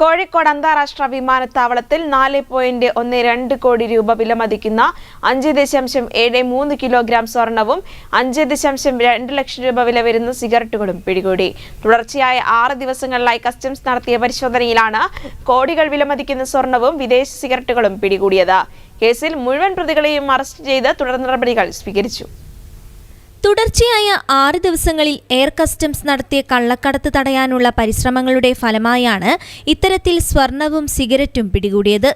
കോഴിക്കോട് അന്താരാഷ്ട്ര വിമാനത്താവളത്തിൽ നാല് പോയിന്റ് ഒന്ന് രണ്ട് കോടി രൂപ വിലമതിക്കുന്ന അഞ്ച് ദശാംശം ഏഴ് മൂന്ന് കിലോഗ്രാം സ്വർണവും അഞ്ച് ദശാംശം രണ്ട് ലക്ഷം രൂപ വില വരുന്ന സിഗരറ്റുകളും പിടികൂടി. തുടർച്ചയായ ആറ് ദിവസങ്ങളിലായി കസ്റ്റംസ് നടത്തിയ പരിശോധനയിലാണ് കോടികൾ വിലമതിക്കുന്ന സ്വർണവും വിദേശ സിഗരറ്റുകളും പിടികൂടിയത്. കേസിൽ മുഴുവൻ പ്രതികളെയും അറസ്റ്റ് ചെയ്ത് തുടർ നടപടികൾ സ്വീകരിച്ചു. തുടർച്ചയായ ആറ് ദിവസങ്ങളിൽ എയർ കസ്റ്റംസ് നടത്തിയ കള്ളക്കടത്ത് തടയാനുള്ള പരിശ്രമങ്ങളുടെ ഫലമായാണ് ഇത്തരത്തിൽ സ്വർണവും സിഗരറ്റും പിടികൂടിയത്.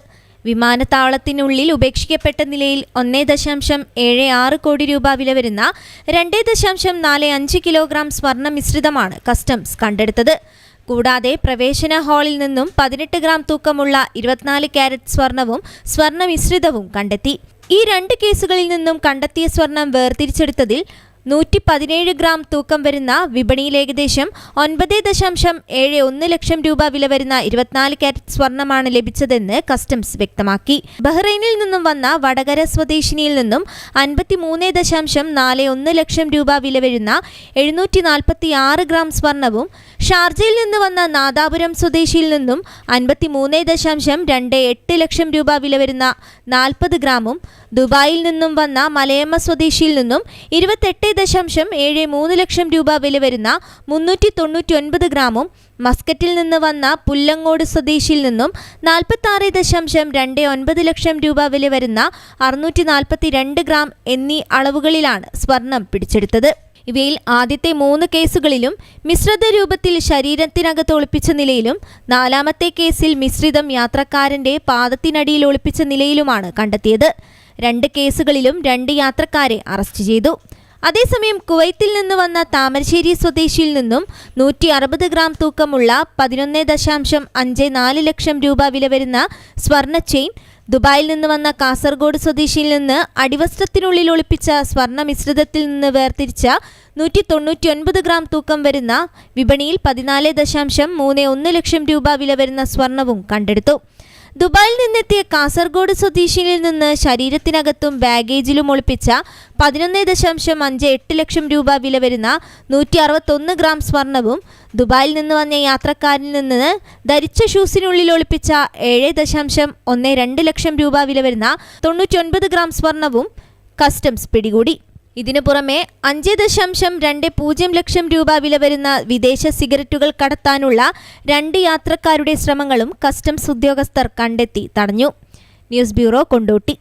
വിമാനത്താവളത്തിനുള്ളിൽ ഉപേക്ഷിക്കപ്പെട്ട നിലയിൽ ഒന്നേ ദശാംശം ഏഴ് ആറ് കോടി രൂപ വില വരുന്ന രണ്ട് ദശാംശം നാല് അഞ്ച് കിലോഗ്രാം സ്വർണ മിശ്രിതമാണ് കസ്റ്റംസ് കണ്ടെടുത്തത്. കൂടാതെ പ്രവേശന ഹാളിൽ നിന്നും പതിനെട്ട് ഗ്രാം തൂക്കമുള്ള ഇരുപത്തിനാല് ക്യാരറ്റ് സ്വർണവും സ്വർണ മിശ്രിതവും കണ്ടെത്തി. ഈ രണ്ട് കേസുകളിൽ നിന്നും കണ്ടെത്തിയ സ്വർണം വേർതിരിച്ചെടുത്തതിൽ നൂറ്റി പതിനേഴ് ഗ്രാം തൂക്കം വരുന്ന വിപണിയിൽ ഏകദേശം ഒൻപത് ദശാംശം ഏഴ് ഒന്ന് ലക്ഷം രൂപ വില വരുന്ന ഇരുപത്തിനാല് ക്യാരറ്റ് സ്വർണമാണ് ലഭിച്ചതെന്ന് കസ്റ്റംസ് വ്യക്തമാക്കി. ബഹ്റൈനിൽ നിന്നും വന്ന വടകര സ്വദേശിനിയിൽ നിന്നും അൻപത്തി മൂന്ന് ദശാംശം നാല് ഒന്ന് ലക്ഷം രൂപ വില വരുന്ന എഴുന്നൂറ്റി നാൽപ്പത്തി ആറ് ഗ്രാം സ്വർണവും ഷാർജയിൽ നിന്ന് വന്ന നാദാപുരം സ്വദേശിയിൽ നിന്നും അൻപത്തി മൂന്ന് ദശാംശം രണ്ട് എട്ട് ലക്ഷം രൂപ വില വരുന്ന നാൽപ്പത് ഗ്രാമും ദുബായിൽ നിന്നും വന്ന മലയമ്മ സ്വദേശിയിൽ നിന്നും ഇരുപത്തെട്ട് ദശാംശം ഏഴ് മൂന്ന് ലക്ഷം രൂപ വില വരുന്ന മുന്നൂറ്റി തൊണ്ണൂറ്റി ഒൻപത് ഗ്രാമും മസ്കറ്റിൽ നിന്ന് വന്ന പുല്ലങ്ങോട് സ്വദേശിയിൽ നിന്നും നാൽപ്പത്തി ദശാംശം രണ്ട് ഒൻപത് ലക്ഷം രൂപ വില വരുന്ന അറുന്നൂറ്റി നാൽപ്പത്തി രണ്ട് ഗ്രാം എന്നീ അളവുകളിലാണ് സ്വർണം പിടിച്ചെടുത്തത്. ഇവയിൽ ആദ്യത്തെ മൂന്ന് കേസുകളിലും മിശ്രിത രൂപത്തിൽ ശരീരത്തിനകത്ത് ഒളിപ്പിച്ച നിലയിലും നാലാമത്തെ കേസിൽ മിശ്രിതം യാത്രക്കാരന്റെ പാദത്തിനടിയിൽ ഒളിപ്പിച്ച നിലയിലുമാണ് കണ്ടെത്തിയത്. രണ്ട് കേസുകളിലും രണ്ട് യാത്രക്കാരെ അറസ്റ്റ് ചെയ്തു. അതേസമയം കുവൈത്തിൽ നിന്ന് വന്ന താമരശ്ശേരി സ്വദേശിയിൽ നിന്നും നൂറ്റി അറുപത് ഗ്രാം തൂക്കമുള്ള പതിനൊന്ന് ദശാംശം അഞ്ച് നാല് ലക്ഷം രൂപ വില വരുന്ന സ്വർണ ചെയിൻ ദുബായിൽ നിന്ന് വന്ന കാസർഗോഡ് സ്വദേശിയിൽ നിന്ന് അടിവസ്ത്രത്തിനുള്ളിൽ ഒളിപ്പിച്ച സ്വർണ മിശ്രിതത്തിൽ നിന്ന് വേർതിരിച്ച നൂറ്റി തൊണ്ണൂറ്റി ഒൻപത് ഗ്രാം തൂക്കം വരുന്ന വിപണിയിൽ പതിനാല് ദശാംശം മൂന്ന് ഒന്ന് ലക്ഷം രൂപ വില വരുന്ന സ്വർണവും കണ്ടെടുത്തു. ദുബായിൽ നിന്നെത്തിയ കാസർഗോഡ് സ്വദേശിയിൽ നിന്ന് ശരീരത്തിനകത്തും ബാഗേജിലും ഒളിപ്പിച്ച പതിനൊന്ന് ദശാംശം അഞ്ച് എട്ട് ലക്ഷം രൂപ വില വരുന്ന നൂറ്റി അറുപത്തൊന്ന് ഗ്രാം സ്വർണവും ദുബായിൽ നിന്ന് വന്ന യാത്രക്കാരിൽ നിന്ന് ധരിച്ച ഷൂസിനുള്ളിൽ ഒളിപ്പിച്ച ഏഴ് ദശാംശം ഒന്ന് രണ്ട് ലക്ഷം രൂപ വില വരുന്ന തൊണ്ണൂറ്റി ഗ്രാം സ്വർണവും കസ്റ്റംസ് പിടികൂടി. ഇതിനു പുറമെ അഞ്ച് ദശാംശം രണ്ട് പൂജ്യം ലക്ഷം രൂപ വില വരുന്ന വിദേശ സിഗരറ്റുകൾ കടത്താനുള്ള രണ്ട് യാത്രക്കാരുടെ ശ്രമങ്ങളും കസ്റ്റംസ് ഉദ്യോഗസ്ഥർ കണ്ടെത്തി തടഞ്ഞു. News bureau Kondotty.